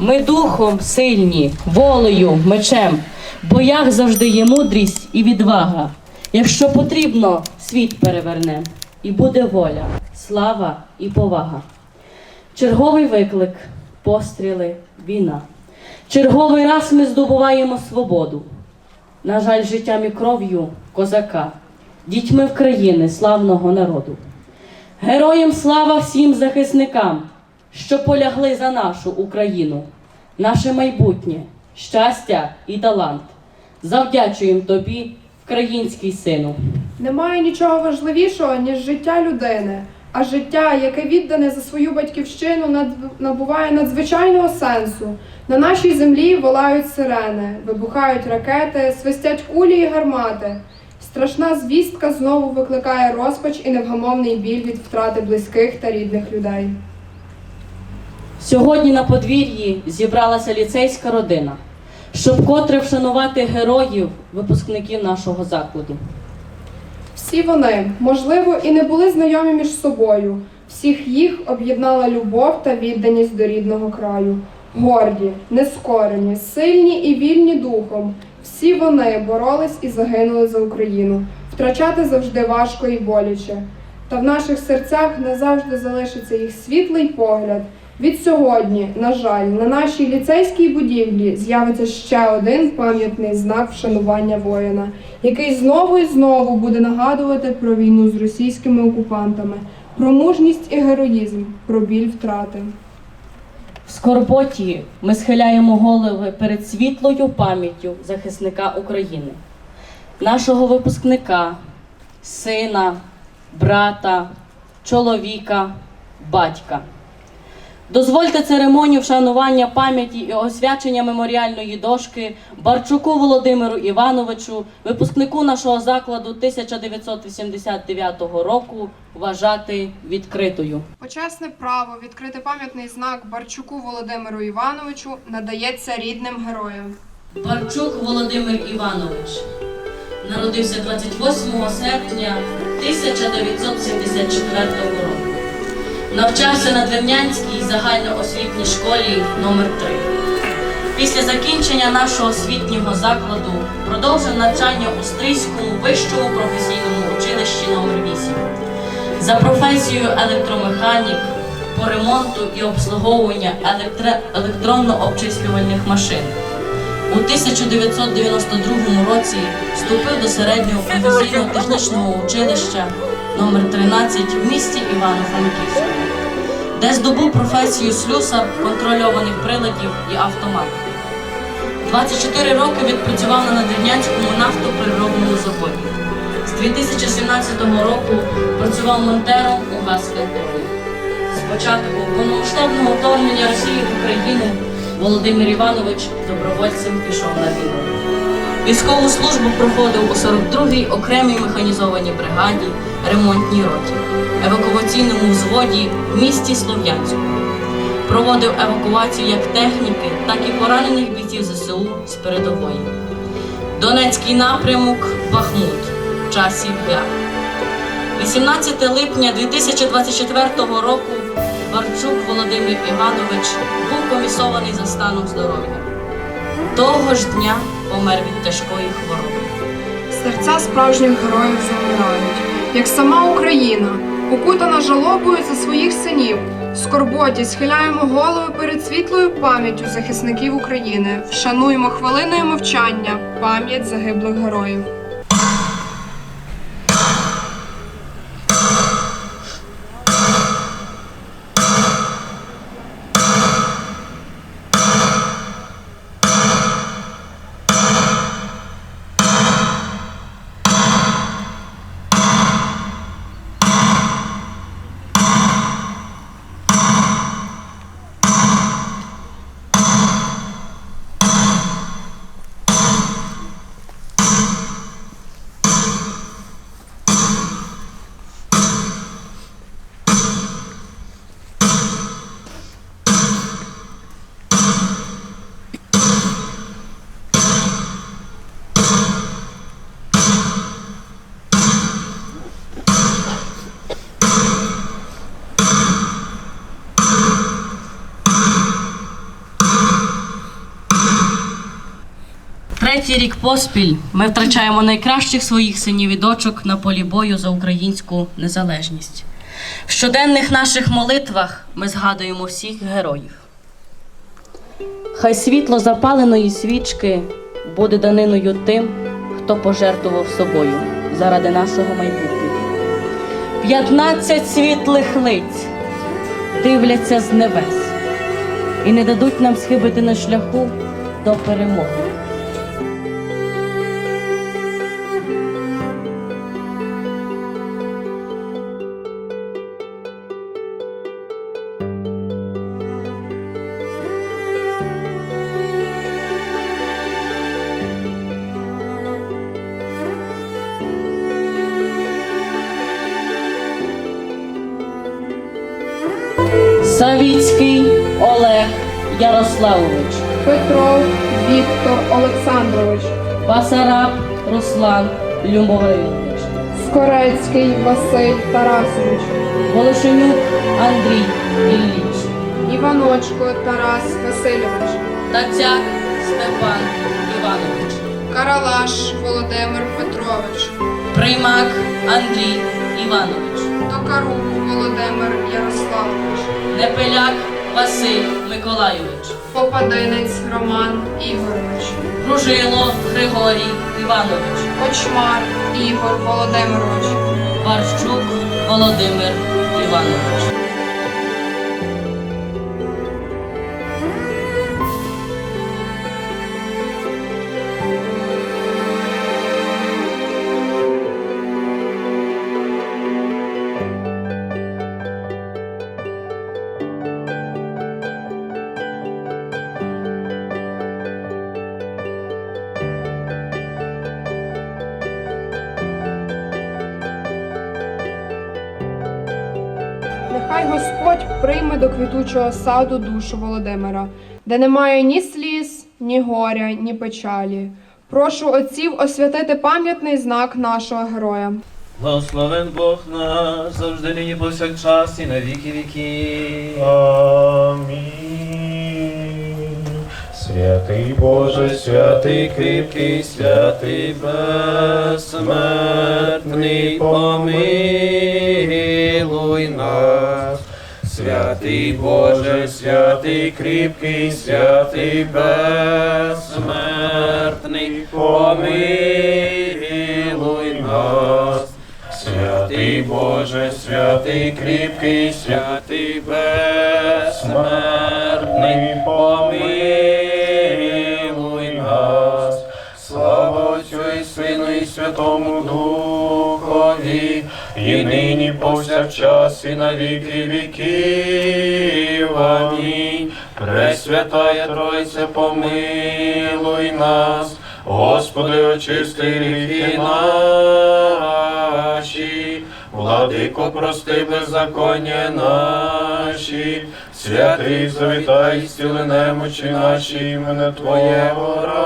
Ми духом сильні, волею, мечем, в боях завжди є мудрість і відвага. Якщо потрібно, світ перевернем, і буде воля, слава і повага. Черговий виклик, постріли, війна. Черговий раз ми здобуваємо свободу. На жаль, життям і кров'ю козака, дітьми в країни славного народу. Героям слава всім захисникам, що полягли за нашу Україну, наше майбутнє, щастя і талант. Завдячуємо тобі, український сину. Немає нічого важливішого, ніж життя людини. А життя, яке віддане за свою батьківщину, набуває надзвичайного сенсу. На нашій землі волають сирени, вибухають ракети, свистять кулі і гармати. Страшна звістка знову викликає розпач і невгамовний біль від втрати близьких та рідних людей. Сьогодні на подвір'ї зібралася ліцейська родина, щоб котре вшанувати героїв, випускників нашого закладу. Всі вони, можливо, і не були знайомі між собою. Всіх їх об'єднала любов та відданість до рідного краю. Горді, нескорені, сильні і вільні духом. Всі вони боролись і загинули за Україну. Втрачати завжди важко і боляче. Та в наших серцях назавжди залишиться їх світлий погляд. Від сьогодні, на жаль, на нашій ліцейській будівлі з'явиться ще один пам'ятний знак вшанування воїна, який знову і знову буде нагадувати про війну з російськими окупантами, про мужність і героїзм, про біль втрати. В скорботі ми схиляємо голови перед світлою пам'яттю захисника України, нашого випускника, сина, брата, чоловіка, батька. Дозвольте церемонію вшанування пам'яті і освячення меморіальної дошки Барчуку Володимиру Івановичу, випускнику нашого закладу 1989 року, вважати відкритою. Почесне право відкрити пам'ятний знак Барчуку Володимиру Івановичу надається рідним героям. Барчук Володимир Іванович народився 28 серпня 1974 року. Навчався на Двернянській загальноосвітній школі номер 3 Після закінчення нашого освітнього закладу продовжив навчання у Стрийському вищому професійному училищі номер 8 за професією електромеханік по ремонту і обслуговування електре- електронно-обчислювальних машин. У 1992 році вступив до середнього професійного технічного училища номер 13 в місті Івано-Франківську, де здобув професію слюсар контрольованих приладів і автоматики. 24 роки відпрацював на Надвірнянському нафтопереробному заводі. З 2017 року працював монтером у газконтролі. З початку повномасштабного вторгнення Росії в Україну Володимир Іванович добровольцем пішов на війну. Військову службу проходив у 42-й окремій механізованій бригаді, ремонтній роті, евакуаційному взводі в місті Слов'янську. Проводив евакуацію як техніки, так і поранених бійців ЗСУ з передової. Донецький напрямок Бахмут. Часів Яр. 18 липня 2024 року Барчук Володимир Іванович був комісований за станом здоров'я. Того ж дня помер від тяжкої хвороби. Серця справжніх героїв замирають, як сама Україна, укутана жалобою за своїх синів. В скорботі схиляємо голови перед світлою пам'яттю захисників України. Вшануємо хвилиною мовчання пам'ять загиблих героїв. Третій рік поспіль ми втрачаємо найкращих своїх синів і дочок на полі бою за українську незалежність. В щоденних наших молитвах ми згадуємо всіх героїв. Хай світло запаленої свічки буде даниною тим, хто пожертвував собою заради нашого майбутнього. П'ятнадцять світлих лиць дивляться з небес і не дадуть нам схибити на шляху до перемоги. Ярославович, Петров Віктор Олександрович, Басараб Руслан Любомирович, Скорецький Василь Тарасович, Волошенюк Андрій Ілліч, Іваночко Тарас Васильович, Тацяк Степан Іванович, Каралаш Володимир Петрович, Приймак Андрій Іванович, Токарук Володимир Ярославович, Непеляк Василь Миколайович, Попадинець Роман Ігорович, Ружило Григорій Іванович, Кочмар Ігор Володимирович, Барщук Володимир Іванович. До квітучого саду душу Володимира, де немає ні сліз, ні горя, ні печалі. Прошу отців освятити пам'ятний знак нашого героя. Благословен Бог наш, завжди нині повсякчас і на віки віки. Амінь. Святий Боже, святий кріпкий, святий безсмертний, помилуй нас. Святий Боже, святий кріпкий, святий безсмертний, помилуй нас. Святий Боже, святий кріпкий, святий безсмертний, помилуй нас. Слава Отцю і Сину і Святому Духові, і нині повсякчас і на віки віків. Амінь. Пресвятая Тройце, помилуй нас. Господи, очисти гріхи наші, владико, прости беззаконня наші, святий завітай, зціли немочі наші, імени Твоєго ради.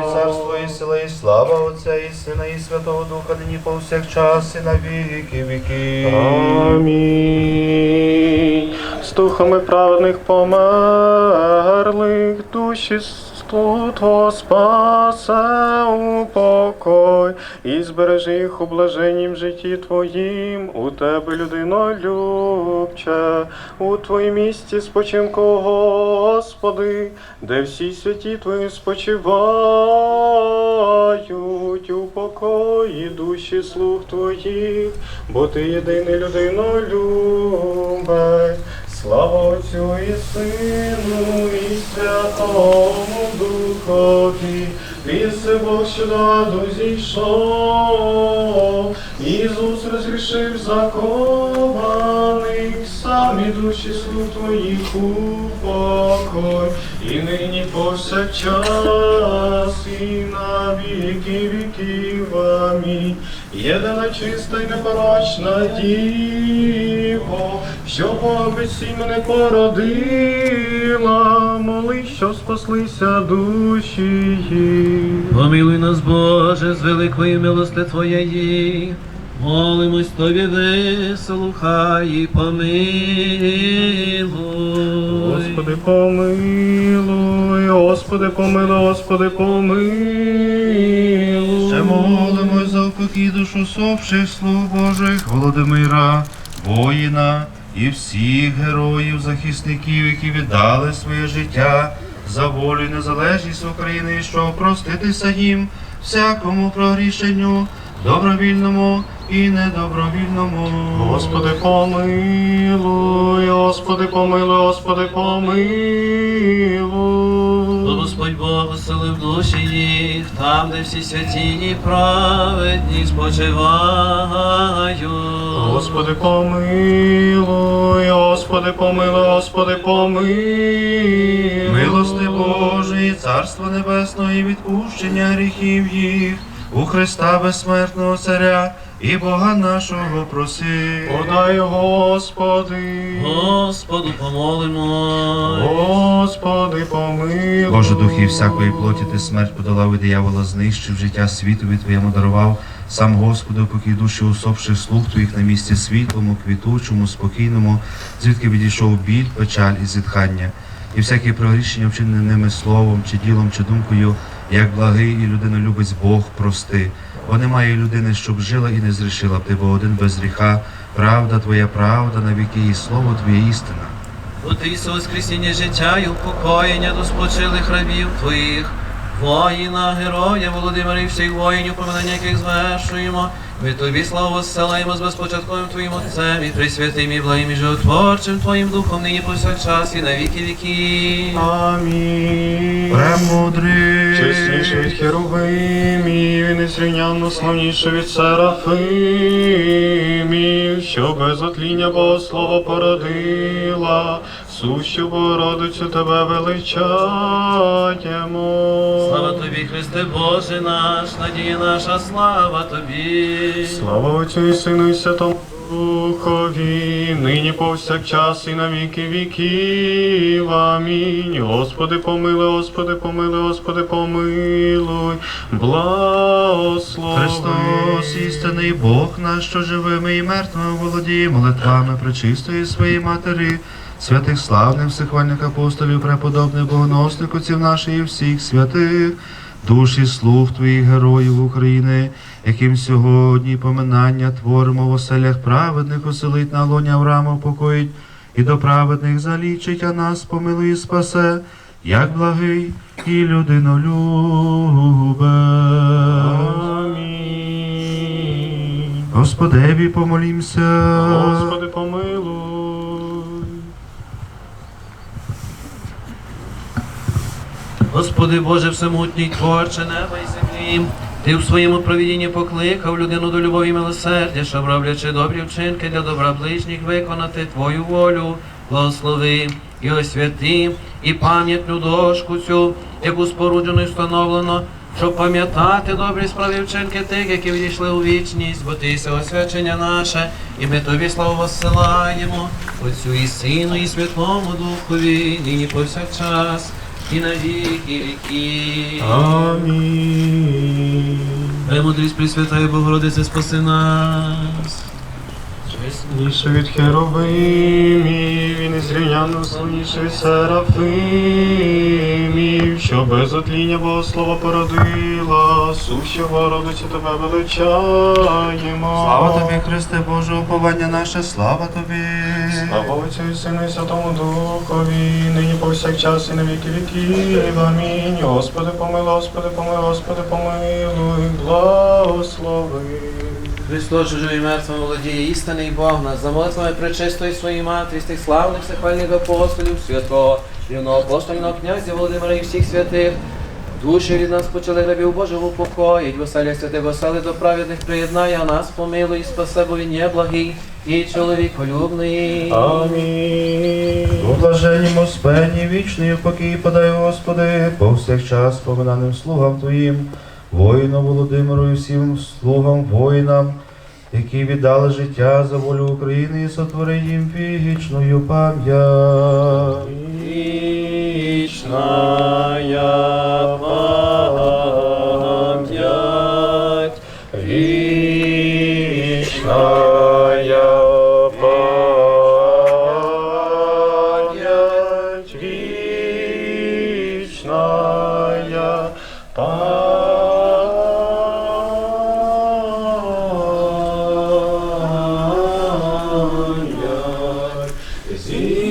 Слава Отця і Сина, і Святого Духа, нині повсякчас, і на віки віки. Амінь. З духами праведних померлих душі Тут спасе упокой, і збережи їх у блаженнім житті Твоїм, у Тебе людино любче, у Твоїм місці спочинку, Господи, де всі святі Твої спочивають, у покої душі слуг Твоїх, бо Ти єдиний людино любець. Слава Отцю і Сину, і Святому Духові, Віси Бог що до зійшов, Ісус розрішив закованих, самі душі слуг твоїх упокой, і нині повсякчас, і на віки віків. Амінь. Єдина чиста й непорочна діво, що безсійно не породила, моли, що спаслися душі. Помилуй нас, Боже, з великої милости Твоєї. Молимось Тобі вислухай і помилуй. Господи, помилуй, Господи, помилуй, Господи, помилуй. Ще душу совших слуг Божих Володимира, воїна і всіх героїв, захисників, які віддали своє життя за волю і незалежність України, щоб проститися їм всякому прогрішенню, добровільному і недобровільному. Господи, помилуй, Господи, помилуй, Господи, помилуй. Господь Бог оселив душі їх, там, де всі святі і праведні спочивають. Господи, помилуй, Господи, помилуй, Господи, помилуй. Милости Божої, Царство Небесного і відпущення гріхів їх у Христа безсмертного Царя і Бога нашого проси. Подай, Господи, Господу помолимо. Господи, помилуй. Боже духи всякої плоті, ти смерть подолав і диявола знищив, життя світові Твоєму дарував. Сам Господи, покій душі усопших слуг Твоїх на місці світлому, квітучому, спокійному, звідки відійшов біль, печаль і зітхання. І всяке прогрішення, вчинене ними словом, чи ділом, чи думкою, як благий і людинолюбець Бог прости. Бо немає людини, щоб жила і не зрішила б ти, бо один без гріха, правда Твоя правда, навіки і слово Твоє істина. Бо ти воскресіння життя і упокоєння до спочилих рабів твоїх, воїна, героя, Володимира і всіх воїнів, поминання яких звершуємо. Ми тобі славу зсилаємо з безпочатковим Твоїм Отцем і присвятим і благим і животворчим Твоїм Духом нині повсякчас і на віки віки. Амінь. Премудрий. Чесніший від херувимів і незрівнянно славніший від серафимів, що без отління Богослова породила, сущу Богородицю тебе величаємо. Слава тобі, Христе Боже наш, надія наша, слава тобі. Слава Отцю і Сину і Святому Духові, нині повсякчас і на віки віків. Амінь. Господи, помилуй, Господи, помилуй, Господи, помилуй, благослови. Христос, істинний Бог наш, що живими і мертвими володіє молитвами пречистої своєї матері, святих славних всехвальних апостолів, преподобних богоносних отців наших і всіх святих, душі слуг Твоїх героїв України, яким сьогодні поминання творимо в оселях праведних, оселить на лоні Авраама покоїть, і до праведних залічить, а нас помилує спасе, як благий і людинолюбе. Господеві помолімся. Господи, помилуй. Господи Боже всемутній творче неба і землі. Ти в своєму провідінні покликав людину до любові і милосердя, щоб роблячи добрі вчинки для добра ближніх, виконати Твою волю, благослови і освяти, і пам'ятну дошку цю, яку споруджено і встановлено, щоб пам'ятати добрі справи вчинки тих, які відійшли у вічність, бо ти єси освячення наше, і ми тобі славу воссилаємо, Отцю і Сину, і Святому Духові, нині повсякчас і на віки віки. Амінь. Премудрість Пресвятая Богородице, спаси нас. Ясніше від херовимів, і незрівняно славніше від серафимів, що без отління Богослова породила, сущого родиці тебе величаємо. Слава тобі, Христе Боже, уповання наше, слава тобі. Слава Отцю і Сину і Святому Духові, нині повсякчас і на віки віків. Амінь. Господи, помилуй, Господи, помилуй, Господи, помилуй, благослови. Христос, живий мертвим володіє істинний Бог нас, за молитвами пречистої своєї матері, тих славних всехвальних апостолів, святого, рівного апостольного князя Володимира і всіх святих. Душі від нас почали рабів Божого упокоїть, веселя святих весели до праведних приєднає, а нас помилуй і спасе, бо він є благий і чоловіколюбний. Амінь. У блаженнім спенні вічний покій подай, Господи, повсякчас поминаним слугам Твоїм, воїну Володимиру і всім слугам воїнам, які віддали життя за волю України і сотвори їм вічною пам'ять. Вічная пам'ять, вічная пам'ять, вічная пам'ять. зі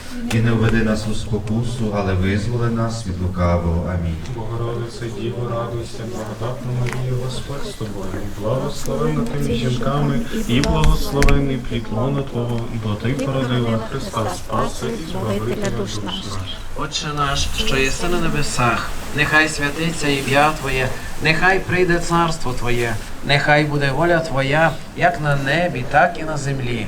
І не введи нас у спокусу, але визволи нас від лукавого. Амінь. Богородице, Діво, радуйся, благодатна Марія, Господь з тобою, благословена ти між жінками, і благословений плід лона Твого, бо ти породила Христа Спаса і Збавителя душ наших. Отче наш, що єси на небесах, нехай святиться ім'я Твоє, нехай прийде царство Твоє, нехай буде воля Твоя, як на небі, так і на землі.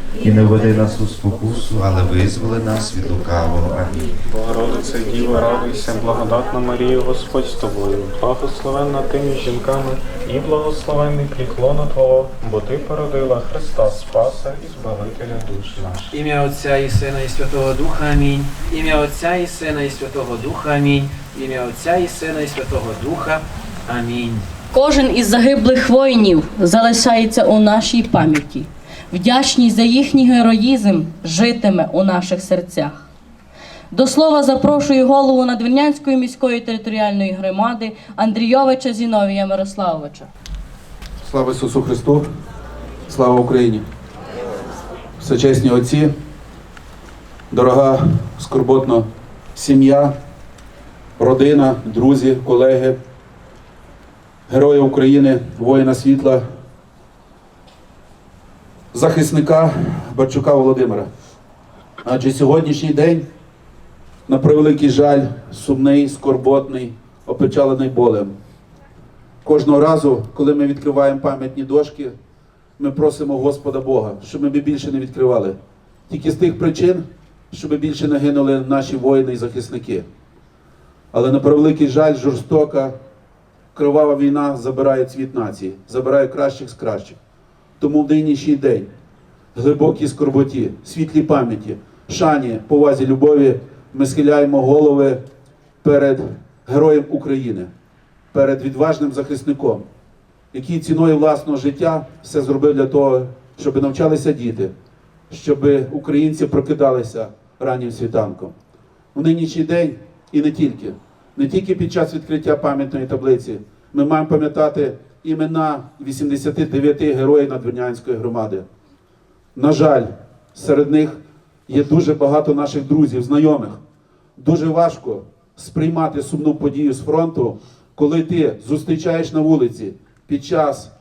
і не веди нас у спокусу, але визволи нас від лукавого. Амінь. Богородице, Діво, радуйся, благодатна Марія, Господь з тобою, благословенна ти між жінками, і благословений плід лона Твого, бо ти породила Христа Спаса і Збавителя душ наших. Ім'я Отця і Сина і Святого Духа Амінь. Ім'я Отця і Сина і Святого Духа Амінь. Ім'я Отця і Сина і Святого Духа Амінь. Кожен із загиблих воїнів залишається у нашій пам'яті. Вдячність за їхній героїзм житиме у наших серцях. До слова запрошую голову Надвірнянської міської територіальної громади Андрійовича Зіновія Мирославовича. Слава Ісусу Христу! Слава Україні! Всечесні отці, дорога скорботна сім'я, родина, друзі, колеги, герої України, воїна світла, захисника Барчука Володимира. Адже сьогоднішній день, на превеликий жаль, сумний, скорботний, опечалений болем. Кожного разу, коли ми відкриваємо пам'ятні дошки, ми просимо Господа Бога, щоб ми більше не відкривали. Тільки з тих причин, щоб більше не гинули наші воїни і захисники. Але на превеликий жаль, жорстока, кривава війна забирає цвіт нації, забирає кращих з кращих. Тому в нинішній день, глибокій скорботі, світлій пам'яті, шані, повазі, любові, ми схиляємо голови перед героєм України перед відважним захисником, який ціною власного життя все зробив для того, щоб навчалися діти, щоб українці прокидалися раннім світанком. У нинішній день і не тільки, не тільки під час відкриття пам'ятної таблиці, ми маємо пам'ятати імена 89 героїв Надвірнянської громади. На жаль, серед них є дуже багато наших друзів, знайомих. Дуже важко сприймати сумну подію з фронту, коли ти зустрічаєш на вулиці під час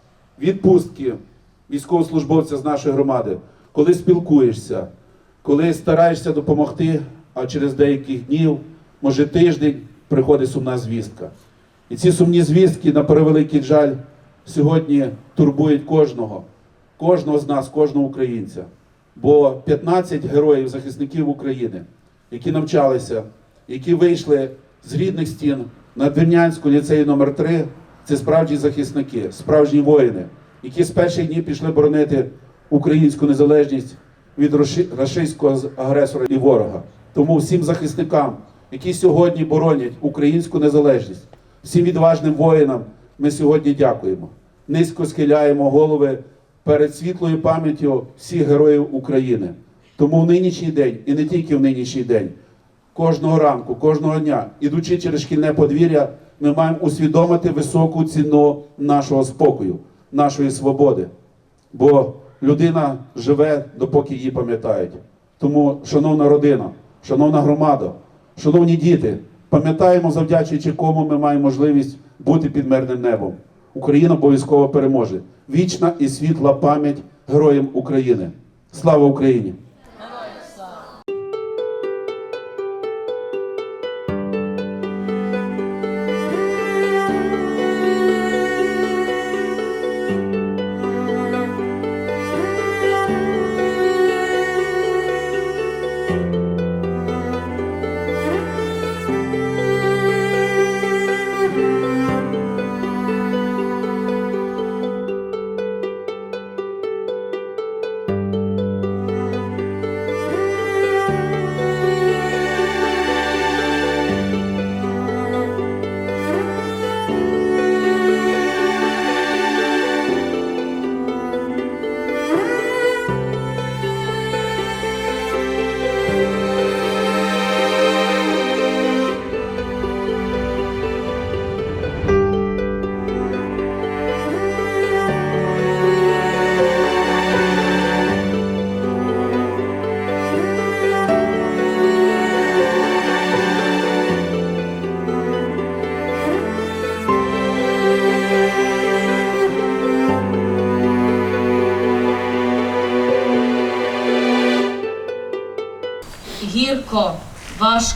відпустки військовослужбовця з нашої громади, коли спілкуєшся, коли стараєшся допомогти, а через деяких днів, може тиждень, приходить сумна звістка. І ці сумні звістки, на превеликий жаль, сьогодні турбують кожного, кожного з нас, кожного українця. Бо 15 героїв, захисників України, які навчалися, які вийшли з рідних стін на Двірнянську ліцеї номер 3 це справжні захисники, справжні воїни, які з перших днів пішли боронити українську незалежність від раши- рашистського агресора і ворога. Тому всім захисникам, які сьогодні боронять українську незалежність, всім відважним воїнам ми сьогодні дякуємо. Низько схиляємо голови перед світлою пам'яттю всіх героїв України. Тому в нинішній день, і не тільки в нинішній день, кожного ранку, кожного дня, ідучи через шкільне подвір'я, ми маємо усвідомити високу ціну нашого спокою, нашої свободи. Бо людина живе, допоки її пам'ятають. Тому, шановна родина, шановна громада, шановні діти, пам'ятаємо, завдячуючи кому ми маємо можливість бути під мирним небом. Україна обов'язково переможе. Вічна і світла пам'ять героям України. Слава Україні!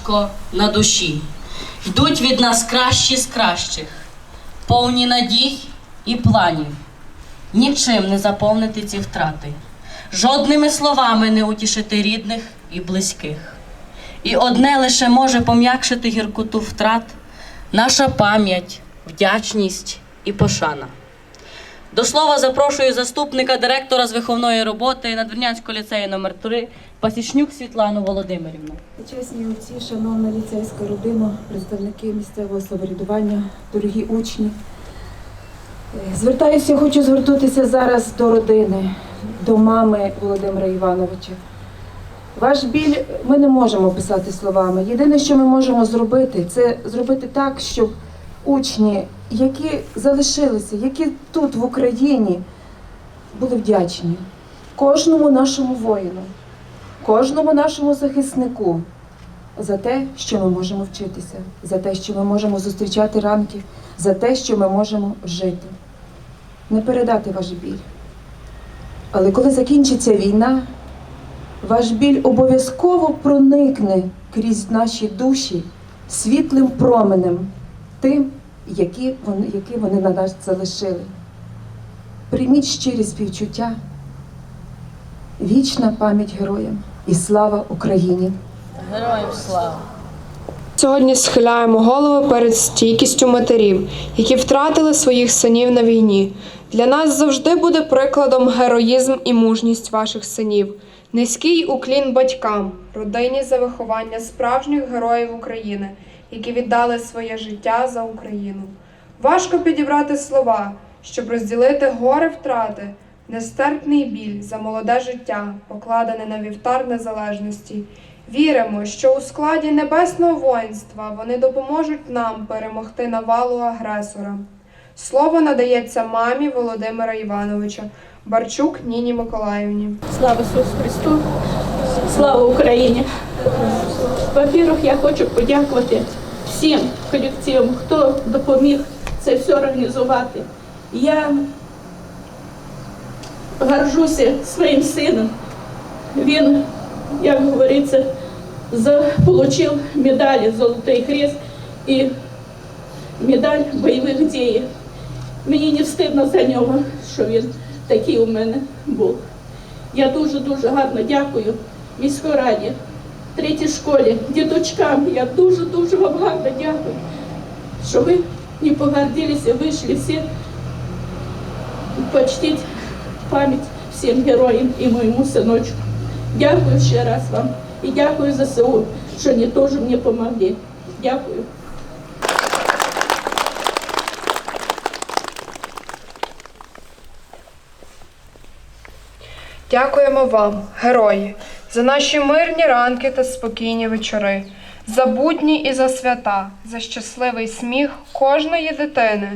Важко на душі. Йдуть від нас кращі з кращих, повні надій і планів. Нічим не заповнити ці втрати, жодними словами не утішити рідних і близьких. І одне лише може пом'якшити гіркоту втрат наша пам'ять, вдячність і пошана. До слова запрошую заступника директора з виховної роботи Надвірнянського ліцею номер 3 Пасічнюк Світлану Володимирівну. Чесні отці, шановна ліцейська родина, представники місцевого самоврядування, дорогі учні. Е, Звертаюся, хочу звернутися зараз до родини, до мами Володимира Івановича. Ваш біль ми не можемо описати словами. Єдине, що ми можемо зробити, це зробити так, щоб учні, які залишилися, які тут в Україні, були вдячні кожному нашому воїну кожному нашому захиснику за те, що ми можемо вчитися, за те, що ми можемо зустрічати ранки, за те, що ми можемо жити. Не передати ваш біль. Але коли закінчиться війна, ваш біль обов'язково проникне крізь наші душі світлим променем, тим, які вони, які вони на нас залишили. Прийміть щирі співчуття, вічна пам'ять героям і слава Україні! Героям слава! Сьогодні схиляємо голови перед стійкістю матерів, які втратили своїх синів на війні. Для нас завжди буде прикладом героїзм і мужність ваших синів. Низький уклін батькам, родині за виховання справжніх героїв України, які віддали своє життя за Україну. Важко підібрати слова, щоб розділити горе втрати нестерпний біль за молоде життя, покладене на вівтар незалежності. Віримо, що у складі небесного воїнства вони допоможуть нам перемогти навалу агресора. Слово надається мамі Володимира Івановича, Барчук Ніні Миколаївні. Слава Ісусу Христу! Слава Україні! Во-первых, я хочу подякувати всім колективам, хто допоміг це все організувати. Я горжуся своїм сином. Він, як говориться, отримав медалі Золотий Хрест і медаль бойових дій. Мені не встидно за нього, що він такий у мене був. Я дуже-дуже гарно дякую міській раді, третій школі, діточкам. Я дуже-дуже вам гарно дякую, що ви не погордилися, вийшли всі почтить пам'ять всім героям і моєму синочку. Дякую ще раз вам і дякую ЗСУ, що вони теж мені допомогли. Дякую. Дякуємо вам, герої, за наші мирні ранки та спокійні вечори, за будні і за свята, за щасливий сміх кожної дитини.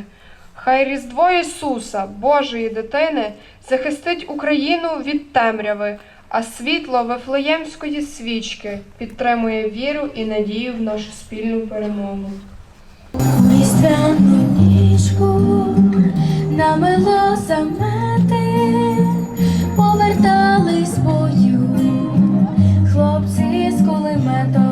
Хай Різдво Ісуса, Божої дитини, захистить Україну від темряви, а світло Вифлеємської свічки підтримує віру і надію в нашу спільну перемогу. Ніжку намило замети, повертались бою, хлопці з кулеметом,